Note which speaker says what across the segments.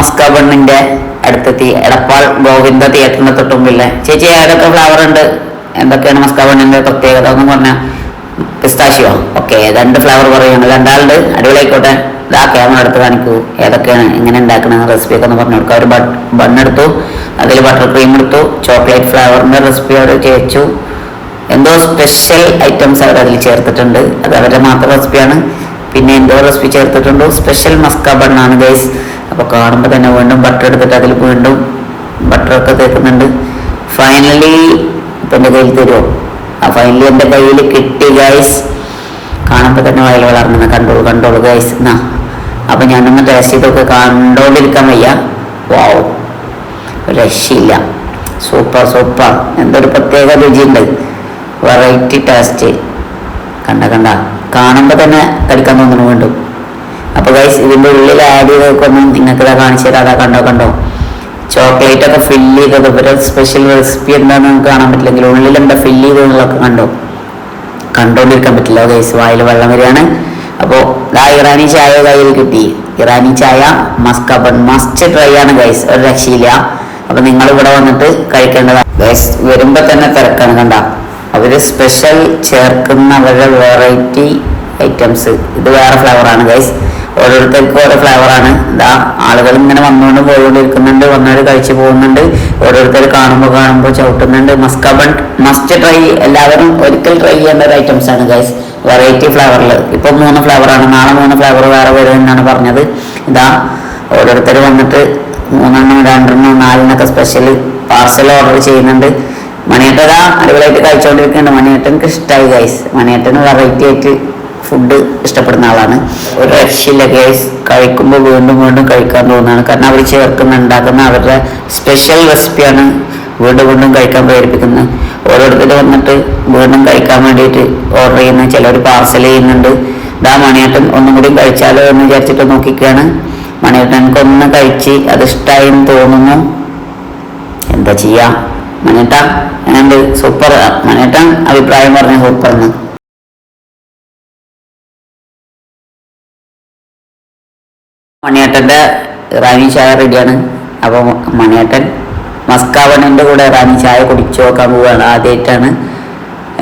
Speaker 1: Musca ബണ്ണിന്റെ അടുത്തെത്തി. എടപ്പാൾ ഗോവിന്ദ തിയേറ്ററിന്റെ തൊട്ടുമ്പില്ലേ ചേച്ചി ഏതൊക്കെ ഫ്ലവർ ഉണ്ട്? എന്തൊക്കെയാണ് മസ്ക ബണ്ണിന്റെ പ്രത്യേകത എന്ന് പറഞ്ഞാൽ പിസ്താശിയോ ഓക്കെ രണ്ട് ഫ്ലവർ പറയുന്നു. രണ്ടാളുണ്ട്. അടിപൊളിയായിക്കോട്ടെ. ഇതാ ക്യാമറ എടുത്ത് കാണിക്കൂ. ഏതൊക്കെയാണ് എങ്ങനെ ഉണ്ടാക്കണ റെസിപ്പി ഒക്കെ ഒന്ന് പറഞ്ഞു കൊടുക്കുക ഒരു ബണ്ണെടുത്തു അതിൽ ബട്ടർ ക്രീം എടുത്തു. ചോക്ലേറ്റ് ഫ്ലേവറിന്റെ റെസിപ്പി അവർ ചേച്ചു. എന്തോ സ്പെഷ്യൽ ഐറ്റംസ് അവർ അതിൽ ചേർത്തിട്ടുണ്ട്. അത് അവരുടെ മാത്രം റെസിപ്പിയാണ് പിന്നെ എന്തോ റെസിപ്പി ചേർത്തിട്ടുണ്ട്? സ്പെഷ്യൽ മസ്ക ബണ്ണാണ് ഗൈസ് അപ്പോൾ കാണുമ്പോൾ തന്നെ വീണ്ടും ബട്ടർ എടുത്തിട്ട് അതിൽ വീണ്ടും ബട്ടറൊക്കെ തേക്കുന്നുണ്ട്. ഫൈനലി ഇപ്പം എന്റെ കയ്യിൽ തരുമോ ആ ഫൈനലി എന്റെ കയ്യിൽ കിട്ടി ഗൈസ് കാണുമ്പോൾ തന്നെ വയൽ വളർന്നു കണ്ടോളൂ കണ്ടോളൂ ഗൈസ് എന്നാ അപ്പം ഞാനൊന്ന് ടേസ്റ്റ് ചെയ്തൊക്കെ കണ്ടോണ്ടിരിക്കാൻ വയ്യ. വാവ് രക്ഷയില്ല. സൂപ്പർ സൂപ്പർ എന്തൊരു പ്രത്യേക രുചിയുണ്ട്. വെറൈറ്റി ടേസ്റ്റ് കണ്ട കണ്ട. കാണുമ്പോൾ തന്നെ കടിക്കാൻ തോന്നുന്നു വീണ്ടും. അപ്പോൾ ഗൈസ് ഇതിന്റെ ഉള്ളിൽ ആഡ് ചെയ്ത് നോക്കുമ്പോൾ നിങ്ങൾക്ക് ഇതാ കാണിച്ചു തരാം. അതാ കണ്ടോ കണ്ടോ? ചോക്ലേറ്റ് ഒക്കെ ഫില്ല് ചെയ്തത്. ഇവരെ സ്പെഷ്യൽ റെസിപ്പി എന്താണെന്ന് നമുക്ക് കാണാൻ പറ്റില്ലെങ്കിൽ ഉള്ളിൽ എന്താ ഫില്ല് ചെയ്തതെന്നുള്ളതൊക്കെ കണ്ടോ? കണ്ടോണ്ടിരിക്കാൻ പറ്റില്ല. ഗൈസ് വായിൽ വെള്ളം വരികയാണ്. അപ്പോൾ ഇതാ ഇറാനി ചായ കയ്യിൽ കിട്ടി. ഇറാനി ചായ മസ്കബൺ മസ്റ്റ് ട്രൈ ആണ് ഗൈസ് ഒരു രക്ഷയില്ല. അപ്പൊ നിങ്ങൾ ഇവിടെ വന്നിട്ട് കഴിക്കേണ്ടതാണ്. ഗൈസ് വരുമ്പോ തന്നെ തിരക്കാണ് കണ്ട. അവർ സ്പെഷ്യൽ ചേർക്കുന്ന അവരുടെ വെറൈറ്റി ഐറ്റംസ് ഇത് വേറെ ഫ്ലേവറാണ് ഗൈസ് ഓരോരുത്തർക്കും ഓരോ ഫ്ലേവറാണ് ഇതാ ആളുകൾ ഇങ്ങനെ വന്നുകൊണ്ട് പോയിക്കൊണ്ടിരിക്കുന്നുണ്ട്. വന്നവർ കഴിച്ചു പോകുന്നുണ്ട്. ഓരോരുത്തർ കാണുമ്പോൾ കാണുമ്പോൾ ചവിട്ടുന്നുണ്ട്. മസ്കബൺ മസ്റ്റ് ട്രൈ എല്ലാവരും ഒരിക്കൽ ട്രൈ ചെയ്യേണ്ട ഒരു ഐറ്റംസ് ആണ് ഗൈസ് വെറൈറ്റി ഫ്ലേവറിൽ ഇപ്പം മൂന്ന് ഫ്ലേവറാണ് നാളെ മൂന്ന് ഫ്ലേവർ വേറെ വരും എന്നാണ് പറഞ്ഞത്. ഇതാ ഓരോരുത്തർ വന്നിട്ട് മൂന്നെണ്ണം രണ്ടെണ്ണം നാലെണ്ണൊക്കെ സ്പെഷ്യൽ പാർസൽ ഓർഡർ ചെയ്യുന്നുണ്ട്. മണിയേട്ടൻ അടിപൊളിയായിട്ട് കഴിച്ചുകൊണ്ടിരിക്കുന്നുണ്ട് മണിയേട്ടനക്ക് ഇഷ്ടമായി ഗൈസ് മണിയേട്ടന് വെറൈറ്റി ആയിട്ട് ഫുഡ് ഇഷ്ടപ്പെടുന്ന ആളാണ്. ഒരു രക്ഷയില്ല കേസ് കഴിക്കുമ്പോൾ വീണ്ടും വീണ്ടും കഴിക്കാൻ തോന്നുന്നതാണ് കാരണം അവർ ചേർക്കുന്ന ഉണ്ടാക്കുന്ന അവരുടെ സ്പെഷ്യൽ റെസിപ്പിയാണ് വീണ്ടും വീണ്ടും കഴിക്കാൻ പ്രേരിപ്പിക്കുന്നത്. ഓരോരുത്തർ വന്നിട്ട് വീണ്ടും കഴിക്കാൻ വേണ്ടിയിട്ട് ഓർഡർ ചെയ്യുന്ന ചിലർ പാർസൽ ചെയ്യുന്നുണ്ട്. ഇതാ മണിയേട്ടൻ ഒന്നും കൂടി കഴിച്ചാലോ എന്ന് വിചാരിച്ചിട്ട് നോക്കിക്കുകയാണ് മണിയേട്ടനക്ക് ഒന്ന് കഴിച്ച് അത് ഇഷ്ടമായി തോന്നുന്നു. എന്താ ചെയ്യാം? മണിയേട്ട എന്നുണ്ട് സൂപ്പർ. മണിയേട്ടൻ അഭിപ്രായം പറഞ്ഞു സൂപ്പർ എന്ന് മണിയേട്ടന്റെ റാണി ചായ റെഡിയാണ്. അപ്പോൾ മണിയേട്ടൻ മസ്കാവണിന്റെ കൂടെ റാണി ചായ കുടിച്ചു നോക്കാൻ പോവുകയാണ് ആദ്യമായിട്ടാണ്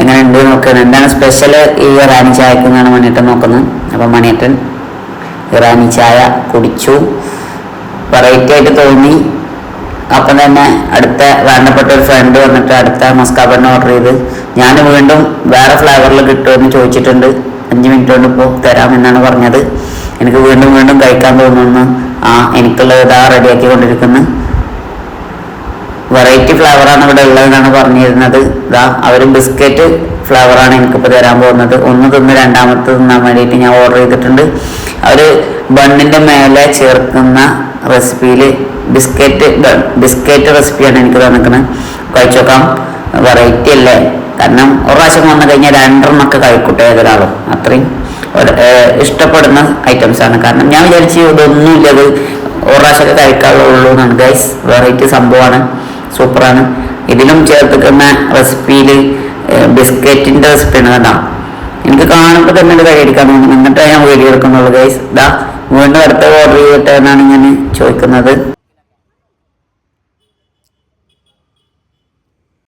Speaker 1: എങ്ങനെ ഉണ്ട് നോക്കുന്നത് എന്താണ് സ്പെഷ്യൽ ഈ റാണി ചായക്ക് എന്നാണ് മണിയേട്ടൻ നോക്കുന്നത്. അപ്പോൾ മണിയേട്ടൻ റാണി ചായ കുടിച്ചു. വെറൈറ്റി ആയിട്ട് തോന്നി. അപ്പം തന്നെ അടുത്ത വേണ്ടപ്പെട്ട ഒരു ഫ്രണ്ട് വന്നിട്ട് അടുത്ത മസ്കാബണ്ണ ഓർഡർ ചെയ്ത് ഞാൻ വീണ്ടും വേറെ ഫ്ലേവറിൽ കിട്ടുമെന്ന് ചോദിച്ചിട്ടുണ്ട്. അഞ്ച് മിനിറ്റ് കൊണ്ട് ഇപ്പോൾ തരാമെന്നാണ് പറഞ്ഞത്. എനിക്ക് വീണ്ടും വീണ്ടും കഴിക്കാൻ തോന്നുന്നു. ആ എനിക്കുള്ളത് ഇതാ റെഡിയാക്കി കൊണ്ടിരിക്കുന്നു വെറൈറ്റി ഫ്ലേവറാണ് ഇവിടെ ഉള്ളതെന്നാണ് പറഞ്ഞിരുന്നത്. ഇതാ അവർ ബിസ്ക്കറ്റ് ഫ്ലേവറാണ് എനിക്കിപ്പോൾ തരാൻ പോകുന്നത്. ഒന്ന് തിന്ന് രണ്ടാമത്തെ തിന്നാൻ വേണ്ടിയിട്ട് ഞാൻ ഓർഡർ ചെയ്തിട്ടുണ്ട്. അവർ ബണ്ണിന്റെ മേലെ ചേർക്കുന്ന റെസിപ്പിയിൽ ബിസ്ക്കറ്റ് ബിസ്ക്കറ്റ് റെസിപ്പിയാണ് എനിക്ക് തന്നിക്കുന്നത് കഴിച്ചു നോക്കാം. വെറൈറ്റി അല്ലേ? കാരണം ഒരു പ്രാവശ്യം വന്നു കഴിഞ്ഞാൽ രണ്ടെണ്ണമൊക്കെ കഴിക്കട്ടെ ഏതൊരാളും. അത്രയും. ഇഷ്ടപ്പെടുന്ന ഐറ്റംസ് ആണ്. കാരണം ഞാൻ വിചാരിച്ചു ഇതൊന്നും ഇല്ല. ഇത് പ്രാവശ്യമൊക്കെ കഴിക്കാറുള്ളൂ എന്നാണ്. ഗൈസ് വെറൈറ്റി സംഭവമാണ്. സൂപ്പറാണ്. ഇതിലും ചേർത്തിക്കുന്ന റെസിപ്പിയിൽ ബിസ്ക്കറ്റിന്റെ റെസിപ്പിയാണ് കേട്ടോ എനിക്ക് കാണുമ്പോൾ തന്നെ ഇത് കൈയടിക്കാൻ തോന്നുന്നു. എന്നിട്ട് ഞാൻ വീഡിയോ എടുക്കുന്നുള്ളൂ ഗൈസ് ഇതാ വീണ്ടും അടുത്ത ഓർഡർ ചെയ്തിട്ട് എന്നാണ് ഞാൻ ചോദിക്കുന്നത്.